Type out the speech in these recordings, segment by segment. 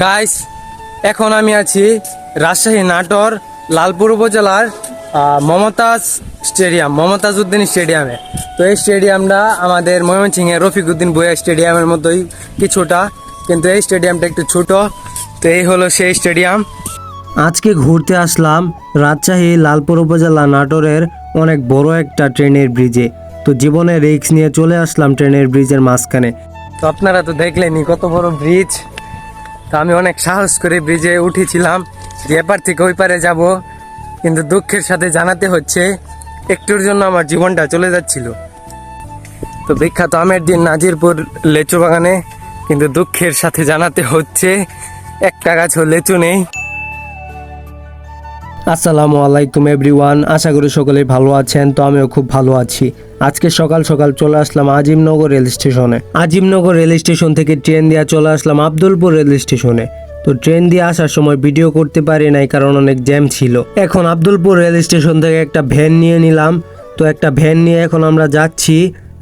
Guys এখন আমি আছি রাজশাহী নাটোর লালপুর উপজেলার মমতাজ স্টেডিয়াম, মমতাজ উদ্দিন স্টেডিয়ামে। তো এই স্টেডিয়ামটা আমাদের ময়মনসিংহের রফিক উদ্দিন বইয়া স্টেডিয়ামের মতোই কিছুটা, কিন্তু এই স্টেডিয়ামটা একটু ছোট। তো এই হলো সেই স্টেডিয়াম। আজকে ঘুরতে আসলাম রাজশাহী লালপুর উপজেলা নাটোরের অনেক বড় একটা ট্রেনের ব্রিজে। তো জীবনে রিক্স নিয়ে চলে আসলাম ট্রেনের ব্রিজের মাঝখানে। তো আপনারা তো দেখলেনই কত বড় ব্রিজ। তো আমি অনেক সাহস করে ব্রিজে উঠেছিলাম, যে এপার থেকে ওই পারে যাব। কিন্তু দুঃখের সাথে জানাতে হচ্ছে, একটুর জন্য আমার জীবনটা চলে যাচ্ছিল। তো বিখ্যাত আমের দিন নাজিরপুর লেচু বাগানে, কিন্তু দুঃখের সাথে জানাতে হচ্ছে, একটা গাছও লেচু নেই। আসসালামু আলাইকুম এভরিওয়ান, আশা করি সকলেই ভালো আছেন, তো আমিও খুব ভালো আছি। আজকে সকাল সকাল চলে আসলাম আজিমনগর রেল স্টেশনে। আজিমনগর রেল স্টেশন থেকে ট্রেন দিয়ে চলে আসলাম আব্দুলপুর রেল স্টেশনে। তো ট্রেন দিয়ে আসার সময় ভিডিও করতে পারি নাই, কারণ অনেক জ্যাম ছিল। এখন আব্দুলপুর রেল স্টেশন থেকে একটা ভ্যান নিয়ে নিলাম। তো একটা ভ্যান নিয়ে এখন আমরা যাচ্ছি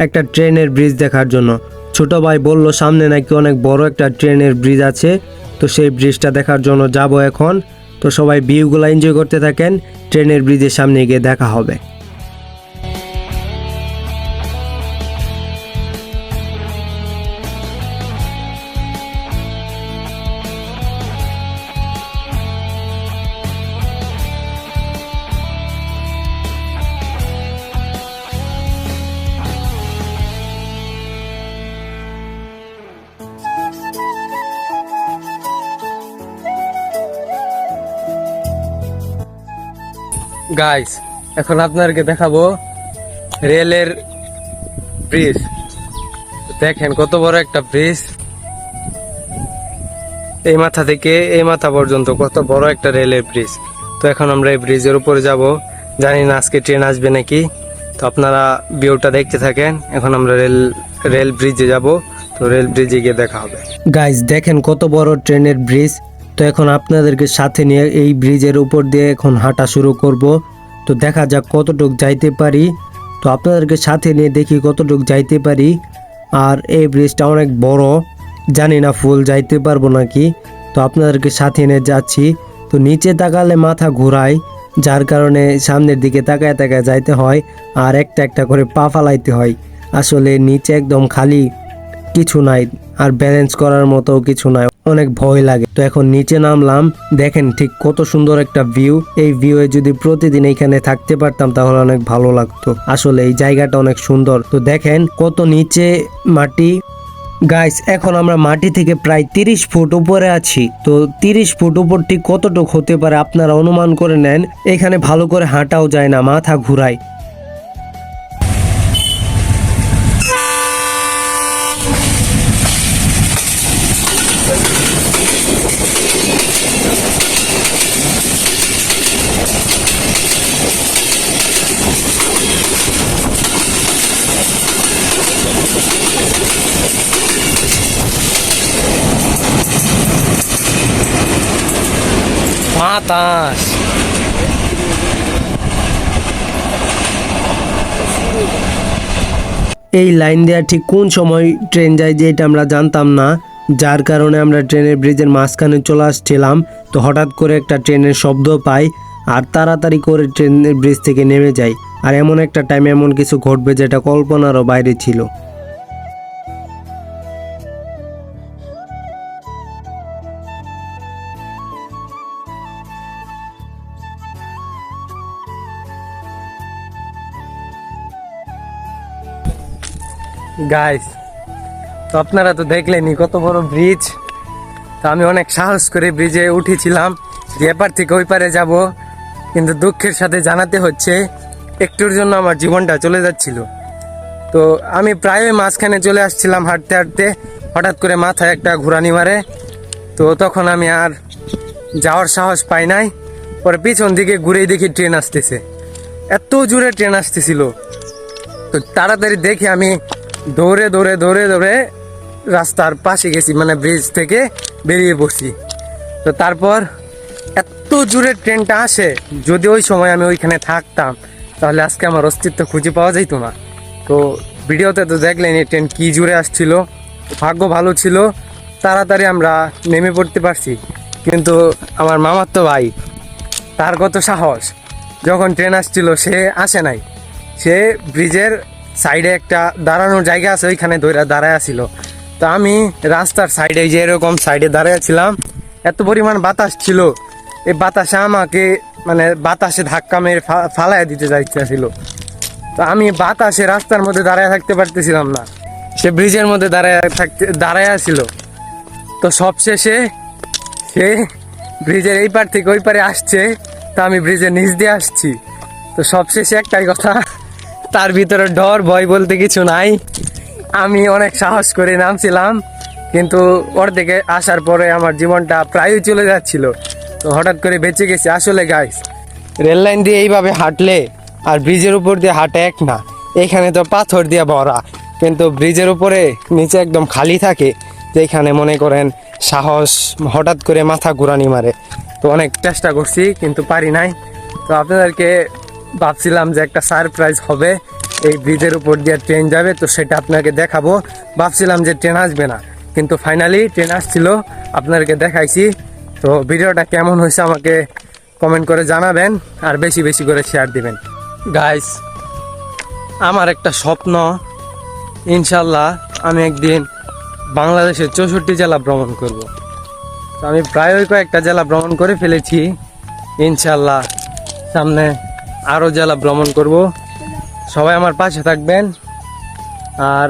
একটা ট্রেনের ব্রিজ দেখার জন্য। ছোট ভাই বলল, সামনে নাকি অনেক বড় একটা ট্রেনের ব্রিজ আছে। তো সেই ব্রিজটা দেখার জন্য যাব এখন। তো সবাই ভিউগুলো এনজয় করতে থাকেন ট্রেনের ব্রিজের সামনে গিয়ে দেখা হবে। গাইস এখন আপনাদেরকে দেখাবো রেলের ব্রিজ দেখেন কত বড় একটা ব্রিজ এই মাথা থেকে এই মাথা পর্যন্ত কত বড় একটা রেলের ব্রিজ তো এখন আমরা এই ব্রিজের উপরে যাব। জানি না আজকে ট্রেন আসবে নাকি। তো আপনারা ভিউটা দেখতে থাকেন। এখন আমরা রেল রেল ব্রিজে যাব। তো রেল ব্রিজে গিয়ে দেখা হবে। গাইজ দেখেন কত বড় ট্রেনের ব্রিজ তো এখন আপনাদেরকে সাথে নিয়ে এই ব্রিজের উপর দিয়ে এখন হাঁটা শুরু করব। তো দেখা যাক কতটুক যাইতে পারি। তো আপনাদেরকে সাথে নিয়ে দেখি কতটুক যাইতে পারি। আর এই ব্রিজটা অনেক বড়। জানি না ফুল যাইতে পারব নাকি। তো আপনাদেরকে সাথে নিয়ে যাচ্ছি। তো নিচে তাকালে মাথা ঘোরায়, যার কারণে সামনের দিকে তাকায় তাকায় যাইতে হয় আর একটা একটা করে পা ফালাইতে হয়। আসলে নিচে একদম খালি কিছু নাই আর ব্যালেন্স করার মতো কিছু নাই। অনেক ভয় লাগে। তো এখন নিচে নামলাম, দেখেন ঠিক কত সুন্দর একটা ভিউ এই ভিউয়ে যদি প্রতিদিন এখানে থাকতে পারতাম তাহলে অনেক ভালো লাগতো। আসলে এই জায়গাটা অনেক সুন্দর। তো দেখেন কত নিচে মাটি। গাইস এখন আমরা মাটি থেকে প্রায় তিরিশ ফুট উপরে আছি। তো তিরিশ ফুট উপর ঠিক কতটুক হতে পারে আপনারা অনুমান করে নেন। এখানে ভালো করে হাঁটাও যায় না, মাথা ঘুরায়। বাতাস এই লাইন দেওয়া ঠিক কোন সময় ট্রেন যায় যে এটা আমরা জানতাম না। যার কারণে আমরা ট্রেনের ব্রিজের মাঝখানে চলে আসছিলাম। তো হঠাৎ করে একটা ট্রেনের শব্দ পাই আর তাড়াতাড়ি করে ট্রেনের ব্রিজ থেকে নেমে যাই। আর এমন একটা টাইমে এমন কিছু ঘটবে যেটা কল্পনারও বাইরে ছিল। গাইস তো আপনারা তো দেখলেনই কত বড় ব্রিজ তো আমি অনেক সাহস করে ব্রিজে উঠেছিলাম এপার থেকে ওই পারে যাব। কিন্তু দুঃখের সাথে জানাতে হচ্ছে, একটুর জন্য আমার জীবনটা চলে যাচ্ছিল। তো আমি প্রায় মাঝখানে চলে আসছিলাম হাঁটতে হাঁটতে, হঠাৎ করে মাথায় একটা ঘুরানি মারে। তো তখন আমি আর যাওয়ার সাহস পাই নাই, পরে পিছন দিকে ঘুরেই দেখি ট্রেন আসতেছে। এত জোরে ট্রেন আসতেছিল। তো তাড়াতাড়ি দেখে আমি দৌড়ে দৌড়ে দৌড়ে দৌড়ে রাস্তার পাশে গেছি মানে ব্রিজ থেকে বেরিয়ে পড়ছি। তো তারপর এত জোরে ট্রেনটা আসে, যদি ওই সময় আমি ওইখানে থাকতাম, তাহলে আজকে আমার অস্তিত্ব খুঁজে পাওয়া যাইতো না। তো ভিডিওতে তো দেখলেন এই ট্রেন কী জুড়ে আসছিল, ভাগ্য ভালো ছিল, তাড়াতাড়ি আমরা নেমে পড়তে পারছি। কিন্তু আমার মামার তো ভাই, তার কত সাহস, যখন ট্রেন আসছিল সে আসে নাই। সে ব্রিজের সাইডে একটা দাঁড়ানোর জায়গা আছে, ওইখানে ধরে দাঁড়ায় আছিল তো আমি রাস্তার সাইডে যে এরকম সাইডে দাঁড়ায় ছিলাম, এত পরিমাণ বাতাস ছিল। এই বাতাসে আমাকে মানে বাতাসে ধাক্কা মেরে ফা- ফালায় দিতে যাইতেছিল তো আমি বাতাসে রাস্তার মধ্যে দাঁড়ায় থাকতে পারতেছিলাম না। সে ব্রিজের মধ্যে দাঁড়ায় থাকতে, দাঁড়ায় ছিল। তো সবশেষে সে ব্রিজের এই পার থেকে ওই পারে আসছে, তা আমি ব্রিজের নিচ দিয়ে আসছি। তো সবশেষে একটাই কথা তার ভিতরে ডর, ভয় বলতে কিছু নাই। আমি অনেক সাহস করে নামছিলাম, কিন্তু ওর দিকে আসার পরে আমার জীবনটা প্রায়ই চলে যাচ্ছিল। তো হঠাৎ করে বেঁচে গেছি। আসলে গাইস রেল লাইন দিয়ে এইভাবে হাঁটলে আর ব্রিজের উপর দিয়ে হাঁটে এক না। এখানে তো পাথর দিয়ে ভরা, কিন্তু ব্রিজের উপরে নিচে একদম খালি থাকে, যেখানে মনে করেন সাহস হঠাৎ করে মাথা ঘুরানি মারে। তো অনেক চেষ্টা করছি, কিন্তু পারি নাই। তো আপনাদেরকে ভাবছিলাম যে একটা সারপ্রাইজ হবে, এই ব্রিজের উপর দিয়ে ট্রেন যাবে, তো সেটা আপনাকে দেখাবো। ভাবছিলাম যে ট্রেন আসবে না, কিন্তু ফাইনালি ট্রেন আসছিল, আপনাদেরকে দেখাইছি। তো ভিডিওটা কেমন হয়েছে আমাকে কমেন্ট করে জানাবেন, আর বেশি বেশি করে শেয়ার দিবেন। গাইস আমার একটা স্বপ্ন ইনশাল্লাহ আমি একদিন বাংলাদেশের চৌষট্টি জেলা ভ্রমণ করব। তো আমি প্রায়ই কয়েকটা জেলা ভ্রমণ করে ফেলেছি ইনশাল্লাহ সামনে আরও জেলা ভ্রমণ করব। সবাই আমার পাশে থাকবেন। আর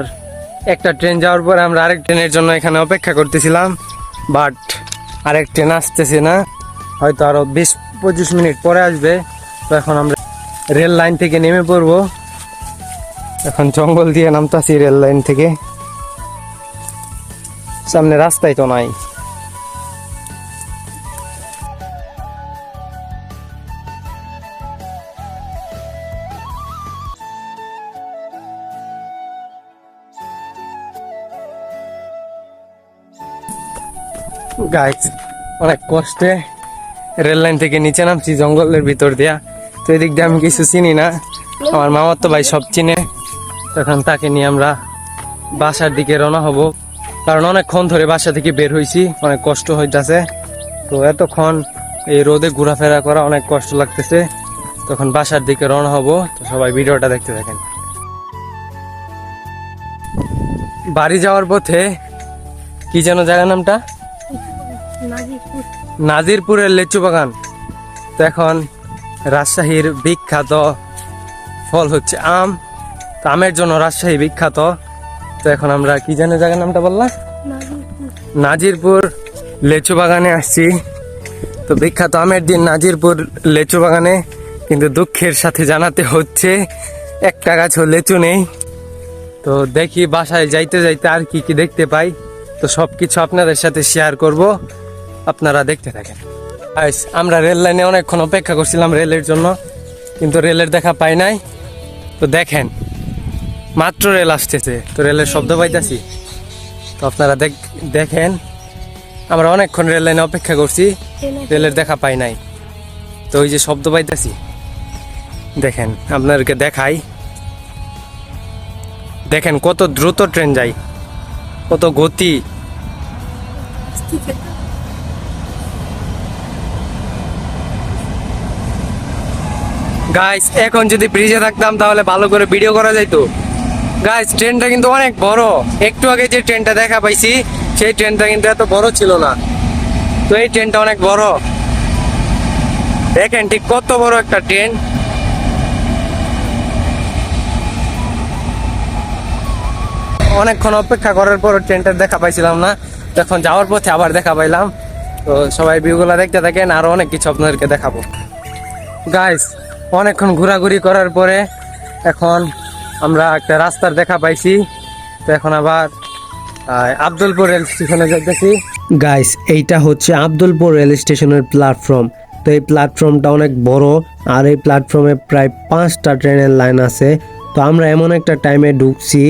একটা ট্রেন যাওয়ার পরে আমরা আরেক ট্রেনের জন্য এখানে অপেক্ষা করতেছিলাম বাট আরেক ট্রেন আসতেছে না। হয়তো আরও বিশ, পঁচিশ মিনিট পরে আসবে। তো এখন আমরা রেল লাইন থেকে নেমে পড়ব। এখন জঙ্গল দিয়ে নামতাছি রেল লাইন থেকে। সামনে রাস্তায় তো নাই। গাইস অনেক কষ্টে রেল লাইন থেকে নিচে নামছি, জঙ্গলের ভিতর দিয়া। তো এদিক দিয়ে আমি কিছু চিনি না। আমার মামার তো ভাই সব চিনে। তখন তাকে নিয়ে আমরা বাসার দিকে রওনা হব। কারণ অনেকক্ষণ ধরে বাসা থেকে বের হয়েছি অনেক কষ্ট হইতাছে। তো এতক্ষণ এই রোদে ঘোরাফেরা করা অনেক কষ্ট লাগতেছে। তখন বাসার দিকে রওনা হব। তো সবাই ভিডিওটা দেখতে থাকেন। বাড়ি যাওয়ার পথে কি যেন জায়গার নামটা? নাজিরপুরের লেচু বাগান। তো এখন রাজশাহীর বিখ্যাত ফল হচ্ছে আম। তো আমের জন্য রাজশাহী বিখ্যাত। তো এখন আমরা কি জানে জায়গার নামটা বললাম নাজিরপুর। লেচু বাগানে আসছি। তো বিখ্যাত আমের দিন নাজিরপুর লেচু বাগানে। কিন্তু দুঃখের সাথে জানাতে হচ্ছে একটা গাছও লেচু নেই। তো দেখি বাসায় যাইতে যাইতে আর কি কি দেখতে পাই। তো সব কিছু আপনাদের সাথে শেয়ার করব। আপনারা দেখতে থাকেন। আইস, আমরা রেল লাইনে অনেকক্ষণ অপেক্ষা করছিলাম রেলের জন্য কিন্তু রেলের দেখা পাই নাই। তো দেখেন মাত্র রেল আসতেছে। তো রেলের শব্দ পাইতেছি। তো আপনারা দেখ দেখেন আমরা অনেকক্ষণ রেল লাইনে অপেক্ষা করছি রেলের দেখা পাই নাই। তো ওই যে শব্দ পাইতাছি দেখেন আপনাদেরকে দেখাই। দেখেন কত দ্রুত ট্রেন যায় কত গতি। গাইস এখন যদি ব্রিজে থাকতাম তাহলে ভালো করে ভিডিও করা যাইতো। গাইস ট্রেনটা কিন্তু অনেক বড়। একটু আগে যে ট্রেনটা দেখা পাইছি, সেই ট্রেনটা কিন্তু এত বড় ছিল না। তো এই ট্রেনটা অনেক বড়। দেখেন ঠিক কত বড় একটা ট্রেন অনেকক্ষণ অপেক্ষা করার পর ট্রেনটা দেখা পাইছিলাম না। তখন যাওয়ার পথে আবার দেখা পাইলাম। তো সবাই ভিউগুলো দেখতে থাকেন, আরও অনেক কিছু আপনাদেরকে দেখাবো। গাইস অনেকক্ষণ ঘোরাঘুরি করার পরে এখন আমরা একটা রাস্তার দেখা পাইছি। তো এখন আবার আব্দুলপুর রেল স্টেশনে যাইতেছি। গাইস এইটা হচ্ছে আবদুলপুর রেল স্টেশনের প্ল্যাটফর্ম তো এই প্ল্যাটফর্মটা অনেক বড়, আর এই প্ল্যাটফর্মে প্রায় পাঁচটা ট্রেনের লাইন আছে। তো আমরা এমন একটা টাইমে ঢুকছি,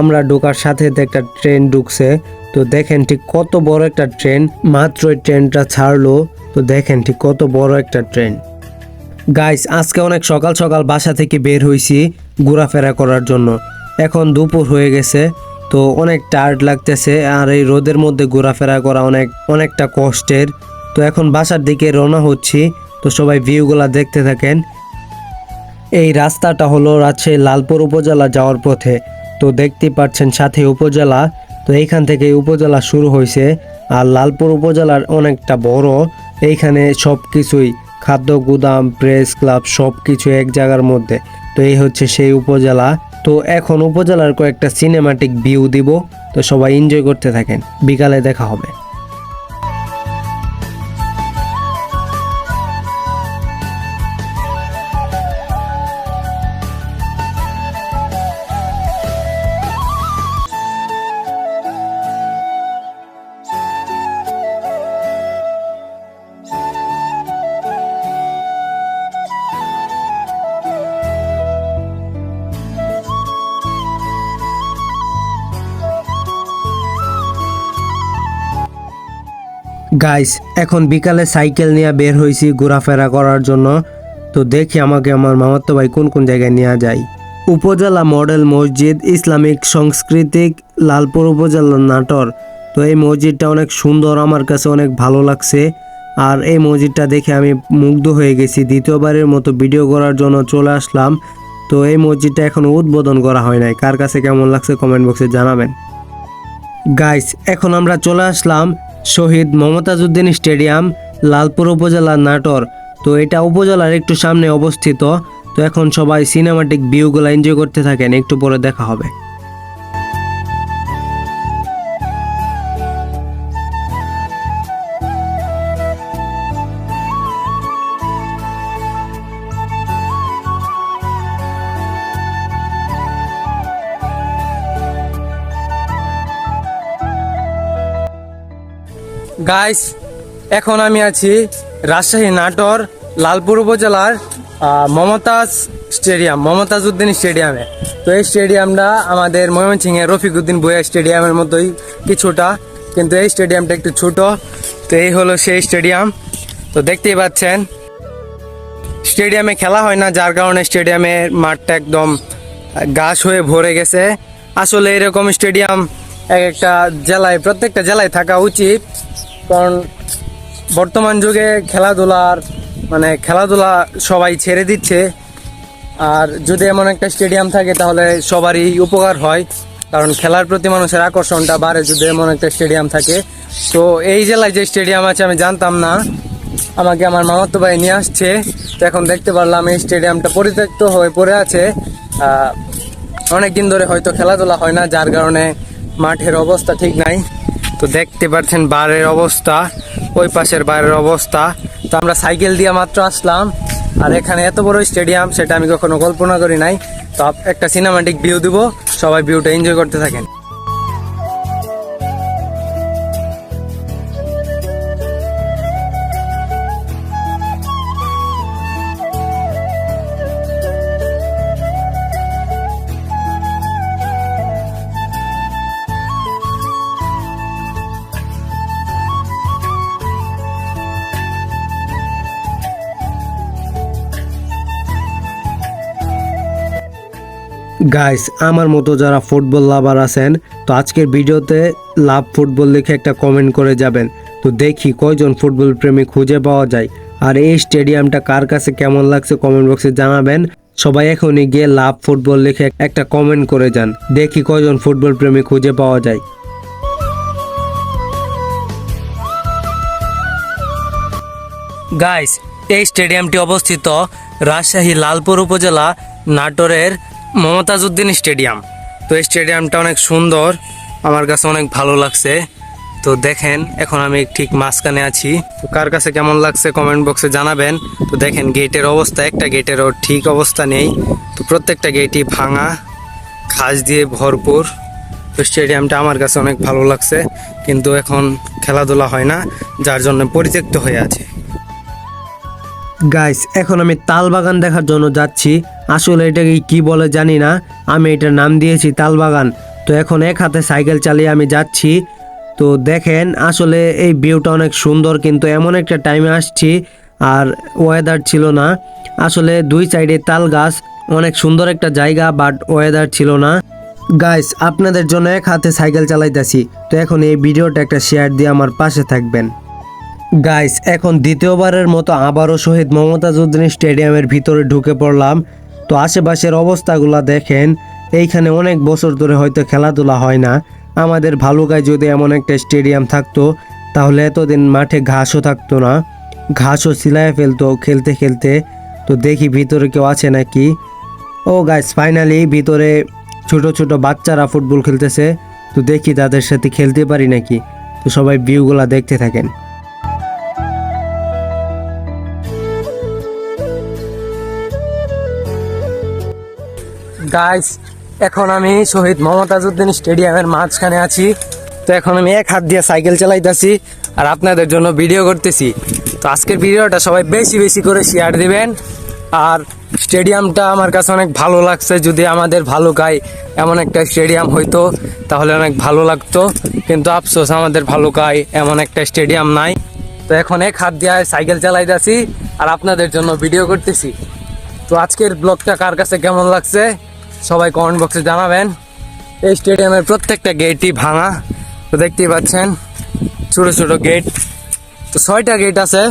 আমরা ঢোকার সাথে একটা ট্রেন ঢুকছে। তো দেখেন ঠিক কত বড় একটা ট্রেন মাত্র ট্রেনটা ছাড়লো। তো দেখেন ঠিক কত বড় একটা ট্রেন গাইস আজকে অনেক সকাল সকাল বাসা থেকে বের হয়েছি ঘোরাফেরা করার জন্য। এখন দুপুর হয়ে গেছে, তো অনেক টায়ার্ড লাগতেছে আর এই রোদের মধ্যে ঘোরাফেরা করা অনেক, অনেকটা কষ্টের। তো এখন বাসার দিকে রওনা হচ্ছি, তো সবাই ভিউগুলা দেখতে থাকেন। এই রাস্তাটা হলো রাজশাহী লালপুর উপজেলা যাওয়ার পথে। তো দেখতে পাচ্ছেন সাথে উপজেলা, তো এইখান থেকে উপজেলা শুরু হয়েছে আর লালপুর উপজেলার অনেকটা বড়, এইখানে সব কিছুই খাদ্য, গুদাম, প্রেস ক্লাব সব কিছু এক জায়গার মধ্যে। তো এই হচ্ছে সেই উপজেলা। তো এখন উপজেলার কয়েকটা সিনেমাটিক ভিউ দিব। তো সবাই এনজয় করতে থাকেন। বিকালে দেখা হবে। গাইস এখন বিকালে সাইকেল নিয়ে বের হয়েছি ঘোরাফেরা করার জন্য। তো দেখি আমাকে আমার মামাতো ভাই কোন কোন জায়গায় নেওয়া যায়। উপজেলা মডেল মসজিদ, ইসলামিক সাংস্কৃতিক লালপুর উপজেলার নাটোর। তো এই মসজিদটা অনেক সুন্দর, আমার কাছে অনেক ভালো লাগছে। আর এই মসজিদটা দেখে আমি মুগ্ধ হয়ে গেছি। দ্বিতীয়বারের মতো ভিডিও করার জন্য চলে আসলাম। তো এই মসজিদটা এখন উদ্বোধন করা হয় নাই। কার কাছে কেমন লাগছে কমেন্ট বক্সে জানাবেন। গাইস এখন আমরা চলে আসলাম শহীদ মমতাজুদ্দিন স্টেডিয়াম, লালপুর উপজেলা নাটোর। তো এটা উপজেলার একটু সামনে অবস্থিত। তো এখন সবাই সিনেমাটিক ভিউগুলো এনজয় করতে থাকেন, একটু পরে দেখা হবে। গাইস এখন আমি আছি রাজশাহী নাটোর, লালপুর উপজেলার মমতাজ স্টেডিয়াম, মমতাজ উদ্দিন স্টেডিয়ামে। তো এই স্টেডিয়ামটা আমাদের ময়মনসিংহের রফিকুদ্দিন বইয়া স্টেডিয়ামের মতোই কিছুটা, কিন্তু এই স্টেডিয়ামটা একটু ছোট। তো এই হলো সেই স্টেডিয়াম। তো দেখতেই পাচ্ছেন, স্টেডিয়ামে খেলা হয় না, যার কারণে স্টেডিয়ামের মাঠটা একদম ঘাস হয়ে ভরে গেছে। আসলে এরকম স্টেডিয়াম এক একটা জেলায়, প্রত্যেকটা জেলায় থাকা উচিত। কারণ বর্তমান যুগে খেলাধুলার মানে খেলাধুলা সবাই ছেড়ে দিচ্ছে। আর যদি এমন একটা স্টেডিয়াম থাকে তাহলে সবারই উপকার হয়, কারণ খেলার প্রতি মানুষের আকর্ষণটা বাড়ে যদি এমন একটা স্টেডিয়াম থাকে। তো এই জেলায় যে স্টেডিয়াম আছে আমি জানতাম না, আমাকে আমার মামাতো ভাই নিয়ে আসছে। তো এখন দেখতে পারলাম এই স্টেডিয়ামটা পরিত্যক্ত হয়ে পড়ে আছে। অনেক দিন ধরে হয়তো খেলাধুলা হয় না, যার কারণে মাঠের অবস্থা ঠিক নাই। তো দেখতে পাচ্ছেন বারের অবস্থা, ওই পাশের বারের অবস্থা। তো আমরা সাইকেল দিয়ে মাত্র আসলাম, আর এখানে এত বড় স্টেডিয়াম, সেটা আমি কখনো কল্পনা করি নাই। তো একটা সিনেমাটিক ভিউ দিব, সবাই ভিউটা এনজয় করতে থাকেন। গাইস আমার মতো যারা ফুটবল লাভার আছেন, তো আজকের ভিডিওতে লাভ ফুটবল লিখে একটা কমেন্ট করে যাবেন। তো দেখি কয়জন ফুটবল প্রেমী খুঁজে পাওয়া যায়। আর এই স্টেডিয়ামটা কার কাছে কেমন লাগছে কমেন্ট বক্সে জানাবেন। সবাই এখনই গিয়ে লাভ ফুটবল লিখে একটা কমেন্ট করে যান। দেখি কয়জন ফুটবল প্রেমী খুঁজে পাওয়া যায়। গাইস এই স্টেডিয়ামটি অবস্থিত রাজশাহী লালপুর উপজেলা নাটোরের মমতাজ উদ্দিন স্টেডিয়াম। তো এই স্টেডিয়ামটা অনেক সুন্দর, আমার কাছে অনেক ভালো লাগছে। তো দেখেন, এখন আমি ঠিক মাঝখানে আছি। তো কার কাছে কেমন লাগছে কমেন্ট বক্সে জানাবেন। তো দেখেন, গেটের অবস্থা, একটা গেটেরও ঠিক অবস্থা নেই। তো প্রত্যেকটা গেটই ভাঙা, খাস দিয়ে ভরপুর। তো স্টেডিয়ামটা আমার কাছে অনেক ভালো লাগছে। কিন্তু এখন খেলাধুলা হয় না, যার জন্য পরিত্যক্ত হয়ে আছে। গাইস এখন আমি তাল বাগান দেখার জন্য যাচ্ছি। আসলে এটাকে কি বলে জানি না। আমি এটার নাম দিয়েছি তাল বাগান তো এখন এক হাতে সাইকেল চালিয়ে আমি যাচ্ছি। তো দেখেন, আসলে এই ভিউটা অনেক সুন্দর, কিন্তু এমন একটা টাইমে আসছি আর ওয়েদার ছিল না। আসলে দুই সাইডে তাল গাছ, অনেক সুন্দর একটা জায়গা বাট ওয়েদার ছিল না। গাইস আপনাদের জন্য এক হাতে সাইকেল চালাইতেছি। তো এখন এই ভিডিওটা একটা শেয়ার দিয়ে আমার পাশে থাকবেন। গাইস এখন দ্বিতীয়বারের মতো আবারও শহীদ মমতাজউদ্দিন স্টেডিয়ামের ভিতরে ঢুকে পড়লাম। তো আশেপাশের অবস্থাগুলো দেখেন, এইখানে অনেক বছর ধরে হয়তো খেলাধুলা হয় না। আমাদের ভালুকায় যদি এমন একটা স্টেডিয়াম থাকতো, তাহলে এতদিন মাঠে ঘাসও থাকতো না। ঘাসও সিলায় ফেলতো খেলতে খেলতে। তো দেখি ভিতরে কেউ আছে নাকি? ও গাইস ফাইনালি ভিতরে ছোট ছোট বাচ্চারা ফুটবল খেলতেছে। তো দেখি তাদের সাথে খেলতে পারি নাকি? তো সবাই ভিউগুলা দেখতে থাকেন। গাইস এখন আমি শহীদ মমতাজউদ্দিন স্টেডিয়ামের মাঝখানে আছি। তো এখন আমি এক হাত দিয়ে সাইকেল চালাইতেছি আর আপনাদের জন্য ভিডিও করতেছি। তো আজকের ভিডিওটা সবাই বেশি বেশি করে শেয়ার দিবেন। আর স্টেডিয়ামটা আমার কাছে অনেক ভালো লাগছে। যদি আমাদের ভালুকায় এমন একটা স্টেডিয়াম হইতো, তাহলে অনেক ভালো লাগতো। কিন্তু আফসোস, আমাদের ভালুকায় এমন একটা স্টেডিয়াম নাই। তো এখন এক হাত দিয়ে সাইকেল চালাইতেছি আর আপনাদের জন্য ভিডিও করতেছি। তো আজকের ব্লগটা কার কাছে কেমন লাগছে? সবাই কমেন্ট বক্সে জানাবেন। এই স্টেডিয়ামের প্রত্যেকটা গেটই ভাঙা। তো দেখতেই পাচ্ছেন, ছোট ছোট গেট তো ছয়টা গেট আছে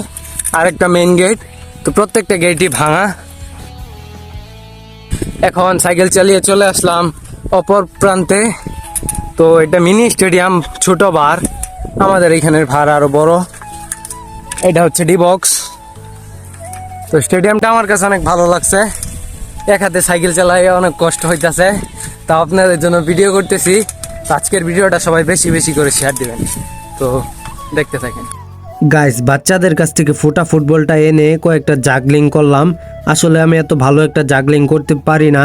আর একটা মেইন গেট তো প্রত্যেকটা গেটই ভাঙা। এখন সাইকেল চালিয়ে চলে আসলাম অপর প্রান্তে। তো এটা মিনি স্টেডিয়াম ছোট বার আমাদের এখানের ভাড় আরও বড়। এটা হচ্ছে ডি বক্স তো স্টেডিয়ামটা আমার কাছে অনেক ভালো লাগছে। এক হাতে সাইকেল চালাই অনেক কষ্ট হইতাছে। তা আপনাদের জন্য ভিডিও করতেছি। আজকের ভিডিওটা সবাই বেশি বেশি করে শেয়ার দিবেন। তো দেখতে থাকেন। গাইস বাচ্চাদের কাছ থেকে ফোটা ফুটবলটা এনে কয়েকটা জাগলিং করলাম। আসলে আমি এত ভালো একটা জাগলিং করতে পারি না।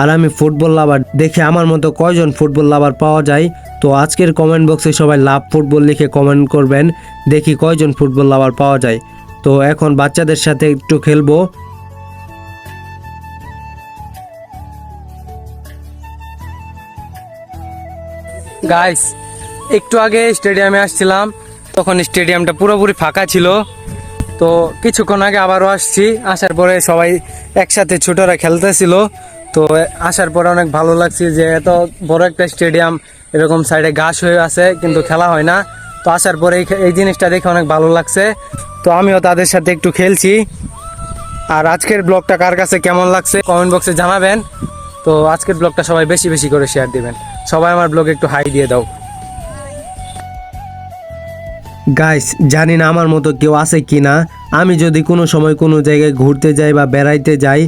আর আমি ফুটবল লাভার, দেখে আমার মতো কয়জন ফুটবল লাভার পাওয়া যায়? তো আজকের কমেন্ট বক্সে সবাই লাভ ফুটবল লিখে কমেন্ট করবেন। দেখি কয়জন ফুটবল লাভার পাওয়া যায়। তো এখন বাচ্চাদের সাথে একটু খেলব। গাইস একটু আগে স্টেডিয়ামে আসছিলাম, তখন স্টেডিয়ামটা পুরোপুরি ফাঁকা ছিল। তো কিছুক্ষণ আগে আবারও আসছি, আসার পরে সবাই একসাথে ছোটরা খেলতেছিল। তো আসার পরে অনেক ভালো লাগছে যে এত বড় একটা স্টেডিয়াম এরকম সাইডে ঘাস হয়ে আছে, কিন্তু খেলা হয় না। তো আসার পরে এই- এই জিনিসটা দেখে অনেক ভালো লাগছে। তো আমিও তাদের সাথে একটু খেলছি। আর আজকের ব্লগটা কার কাছে কেমন লাগছে কমেন্ট বক্সে জানাবেন। তো আজকের ব্লগটা সবাই বেশি বেশি করে শেয়ার দিবেন। সবাই আমার ব্লগে একটু হাই দিয়ে দাও। গাইস জানি না আমার মতো কেউ আছে কি না আমি যদি কোনো সময় কোনো জায়গায় ঘুরতে যাই বা বেড়াইতে যাই,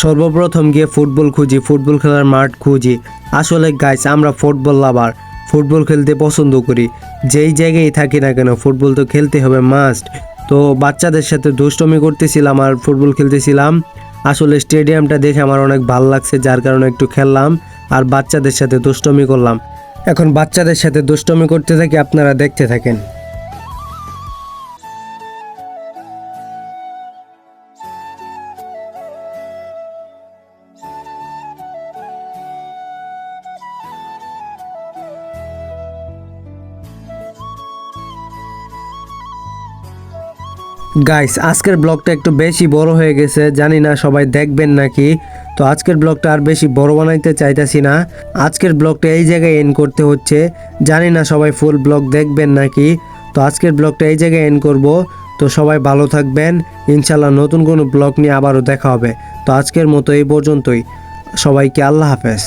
সর্বপ্রথম গিয়ে ফুটবল খুঁজি, ফুটবল খেলার মাঠ খুঁজি। আসলে গাইস আমরা ফুটবল লাভার ফুটবল খেলতে পছন্দ করি। যেই জায়গায় থাকি না কেন, ফুটবল তো খেলতে হবে মাস্ট তো বাচ্চাদের সাথে দুষ্টমি করতেছিলাম আর ফুটবল খেলতেছিলাম। আসলে স্টেডিয়ামটা দেখে আমার অনেক ভালো লাগছে, যার কারণে একটু খেললাম। আর বাচ্চাদের সাথে দুষ্টমি করলাম। এখন বাচ্চাদের সাথে দুষ্টমি করতে থাকি আপনারা দেখতে থাকেন। গাইস আজকের ব্লগটা একটু বেশি বড় হয়ে গেছে, জানি না সবাই দেখবেন নাকি। তো আজকের ব্লগটা আর বেশি বড় বানাইতে চাইতেছি না। আজকের ব্লগটা এই জায়গায় এন্ড করতে হচ্ছে। জানি না সবাই ফুল ব্লগ দেখবেন নাকি? তো আজকের ব্লগটা এই জায়গায় এন্ড করব। তো সবাই ভালো থাকবেন। ইনশাল্লাহ নতুন কোনো ব্লগ নিয়ে আবারও দেখা হবে। তো আজকের মতো এই পর্যন্তই। সবাইকে আল্লাহ হাফেজ।